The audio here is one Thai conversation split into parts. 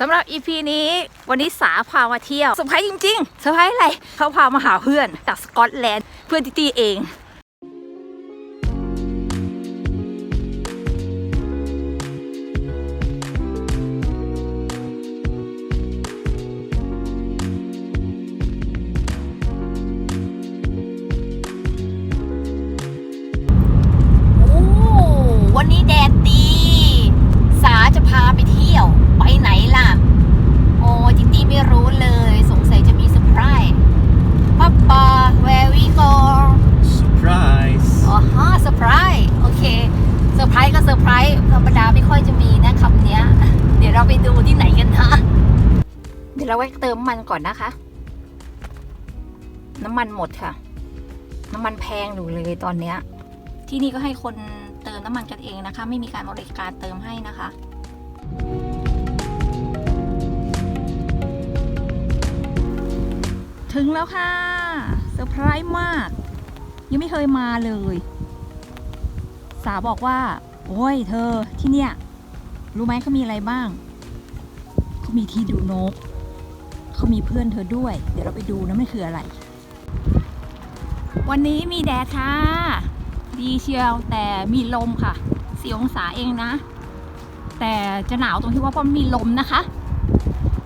สำหรับ EP นี้วันนี้สาพามาเที่ยวเซอร์ไพรส์จริงๆเซอร์ไพรส์อะไรเขาพามาหาเพื่อนจากสกอตแลนด์เพื่อนติตี้เอง เดี๋ยวเราไว้เติมมันก่อนนะคะ น้ำมันหมดค่ะ น้ำมันแพงอยู่เลยตอนเนี้ย ที่นี่ก็ให้คนเติมน้ำมันกันเองนะคะ ไม่มีการบริการเติมให้นะคะถึงแล้วค่ะเซอร์ไพรส์มาก ยังไม่เคยมาเลย สาบอกว่า โอ้ยเธอที่เนี่ย รู้ไหมเขามีอะไรบ้าง เขามีที่ดูนก เขามีเพื่อนเธอด้วย เดี๋ยวเราไปดูนะมันคืออะไร วันนี้มีแดดค่ะ ดีเชียวแต่มีลมค่ะสี่องศาเองนะ แต่จะหนาวตรงที่ว่าเพราะมีลมนะคะ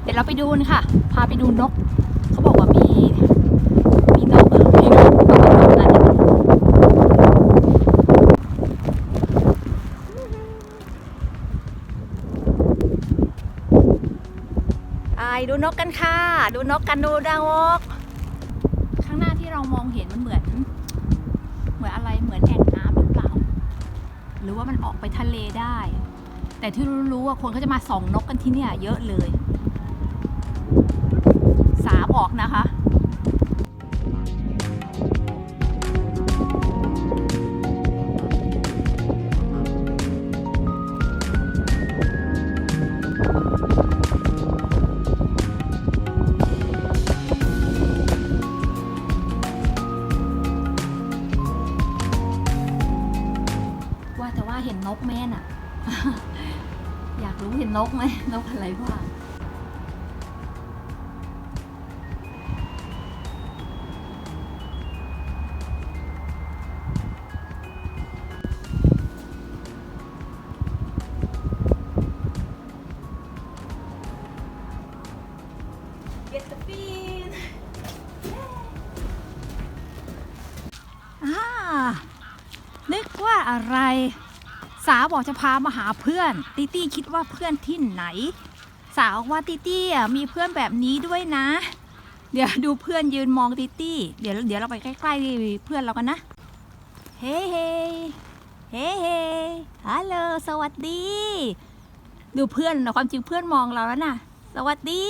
เดี๋ยวเราไปดูนค่ะ พาไปดูนก เขาบอกว่ามีนกเออมีนกมีนกนั่นไป ดูนกกันค่ะ ดูนกกันดูดาวก ข้างหน้าที่เรามองเห็นมันเหมือน เหมือนอะไรเหมือนแอ่งน้ำหรือเปล่า หรือว่ามันออกไปทะเลได้ แต่ที่รู้ๆว่าคนเขาจะมาส่องนกกันที่เนี่ยเยอะเลย สาบอกนะคะ เห็นนกไหมน่ะ อยากรู้เห็นนกไหมนกอะไรบ้าง Get the bean อ่านึกว่าอะไร สาวบอกจะพามาหาเพื่อน ติตี้คิดว่าเพื่อนที่ไหน สาวว่าติตี้มีเพื่อนแบบนี้ด้วยนะ เดี๋ยวดูเพื่อนยืนมองติตี้ เดี๋ยวเดี๋ยวเราไปใกล้ๆเพื่อนเรากันนะ เฮ้เฮ้เฮ้เฮ้ฮัลโหลสวัสดี ดูเพื่อนนะความจริงเพื่อนมองเราแล้วนะสวัสดี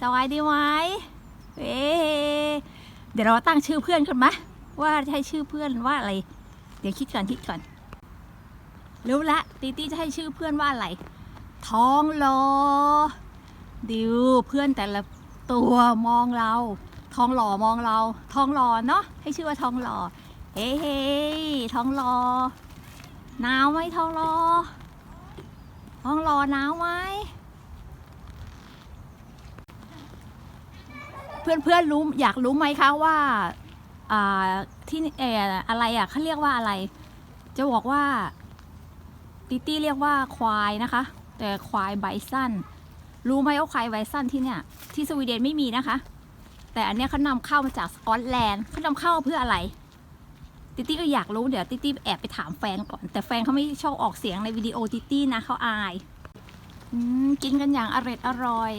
สวัสดีไหมเฮ้เดี๋ยวเราตั้งชื่อเพื่อนกันไหมว่าให้ชื่อเพื่อนว่าอะไร เดี๋ยวคิดก่อนคิดก่อน รู้ละตีตี้จะให้ชื่อเพื่อนว่าอะไรท้องรอดิวเพื่อนแต่ละตัวมองเราทองหล่อมองเราทองหล่อเนาะให้ชื่อว่าทองหล่อเฮ้เฮ้ทองหล่อหนาวไหมทองหล่อทองหล่อหนาวไหมเพื่อนเพื่อนรู้อยากรู้ไหมคะว่าที่อะไรอะเขาเรียกว่าอะไร จะบอกว่า ติตี้เรียกว่าควายนะคะ แต่ควายไบซันรู้ไหมว่าควายไบซันที่เนี่ยที่สวีเดนไม่มีนะคะ แต่อันเนี้ยเขานำเข้ามาจากสกอตแลนด์เขานำเข้าเพื่ออะไร ติตี้ก็อยากรู้เดี๋ยวติตี้แอบไปถามแฟนก่อน แต่แฟนเขาไม่ชอบออกเสียงในวิดีโอติตี้นะเขาอายอกินกันอย่างอร่อยอร่อย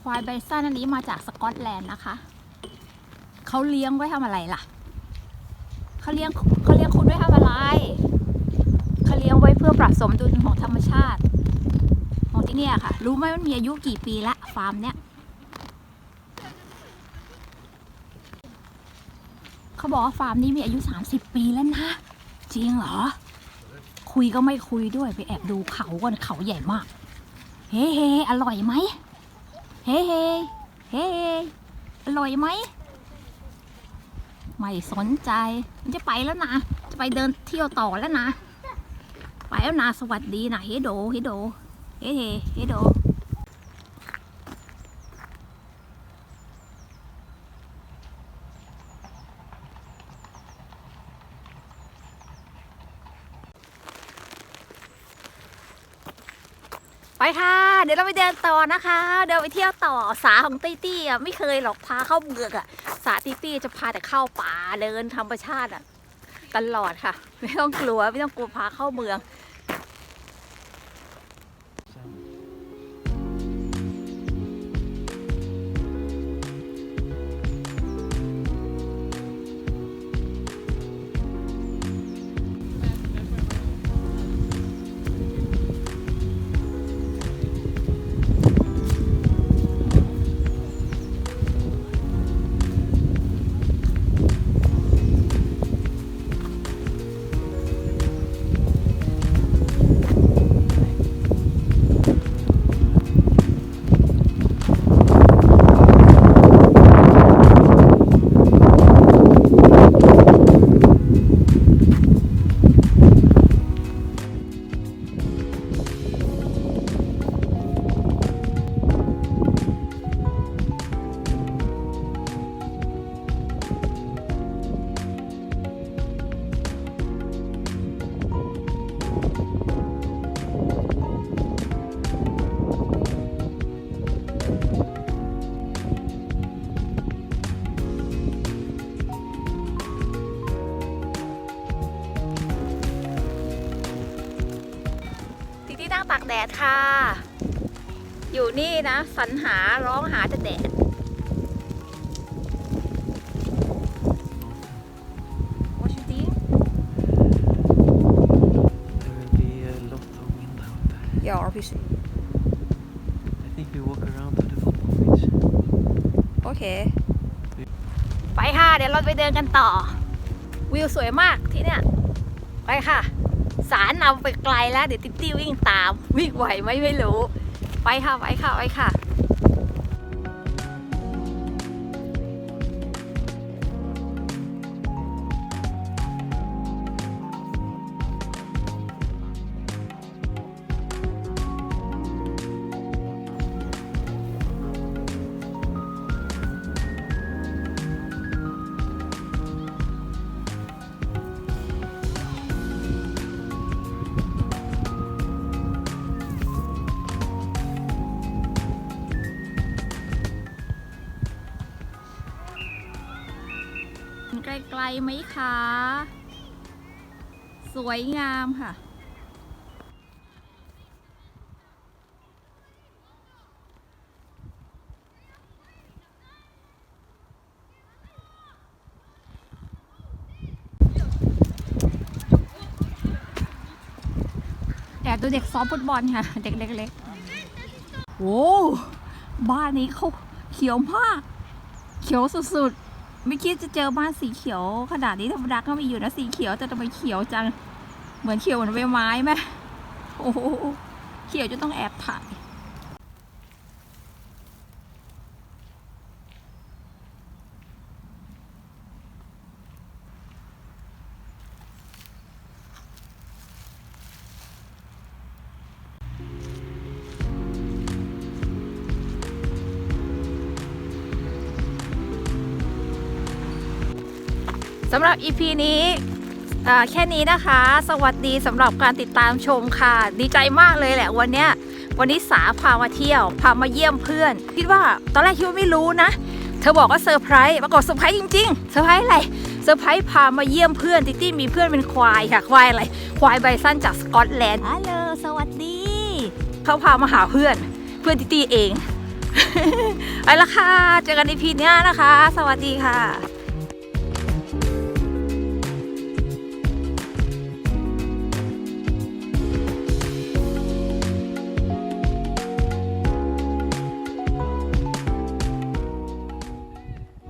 ควายไบซันอันนี้มาจากสกอตแลนด์นะคะเขาเลี้ยงไว้ทำอะไรล่ะเขาเลี้ยงเขาเลี้ยงคุณไว้ทำอะไร เขาเลี้ยงไว้เพื่อปรับสมดุลของธรรมชาติ ของที่เนี่ยค่ะ รู้ไหมมันมีอายุกี่ปีละฟาร์มเนี้ยเขาบอกว่าฟาร์มนี้มีอายุ 30 ปีแล้วนะ จริงเหรอ คุยก็ไม่คุยด้วยไปแอบดูเขาก่อนเขาใหญ่มาก เฮ้เฮอร่อยไหมเฮ้เฮ้เฮ้อร่อยไหมไม่สนใจ มันจะไปแล้วนะ จะไปเดินเที่ยวต่อแล้วนะ ไปแล้วนะสวัสดีนะเฮโดเฮโดเฮเฮเฮโดไปค่ะเดี๋ยวเราไปเดินต่อนะคะ เดินไปเที่ยวต่อสาของตี้ตี้อะไม่เคยหรอกพาเข้าเมืองอะสาตี้ตี้จะพาแต่เข้าป่าเดินธรรมชาติอะ ตลอดค่ะ ไม่ต้องกลัว ไม่ต้องกลัวพาเข้าเมือง ตากแดดค่ะ อยู่นี่นะสรรหาร้องหาแต่แดด What you think? There will be a lot of wind out there. Yeah, obviously. I think we walk around to the football pitch. โอเค ไปค่ะ เดี๋ยวเราไปเดินกันต่อ วิวสวยมากที่เนี่ย ไปค่ะ สารนำไปไกลแล้ว เดี๋ยวติ๊ตี้วิ่งตาม วิ่งไหวไหมไม่รู้ ไปค่ะ ไปค่ะ ไปค่ะ กลๆไหมคะ สวยงามค่ะ แอบดูเด็กซ้อมฟุตบอลค่ะ เด็กเล็กๆโอ้บ้านนี้เขาเขียวมาก เขียวสุดๆ ไม่คิดจะเจอบ้านสีเขียวขนาดนี้ธรรมดาก็มีอยู่นะสีเขียวแต่ทำไมเขียวจัง เหมือนเขียวเหมือนใบไม้ไหมโอ้โหเขียวจะต้องแอบถ่าย สำหรับ EP นี้อ่าแค่นี้นะคะ สวัสดีสำหรับการติดตามชมค่ะ ดีใจมากเลยแหละวันเนี้ยวันนี้สาพามาเที่ยว พามาเยี่ยมเพื่อน คิดว่าตอนแรกคิดว่าไม่รู้นะ เธอบอกว่าเซอร์ไพรส์ปรากฏเซอร์ไพรส์จริงๆเซอร์ไพรส์อะไรเซอร์ไพรส์พามาเยี่ยมเพื่อนติตี้มีเพื่อนเป็นควายค่ะ ควายอะไร ควายไบซันจากสกอตแลนด์ฮัลโหลสวัสดี เขาพามาหาเพื่อน เพื่อนติตี้เองไปละค่ะ เจอกันในพีหน้านะคะ สวัสดีค่ะ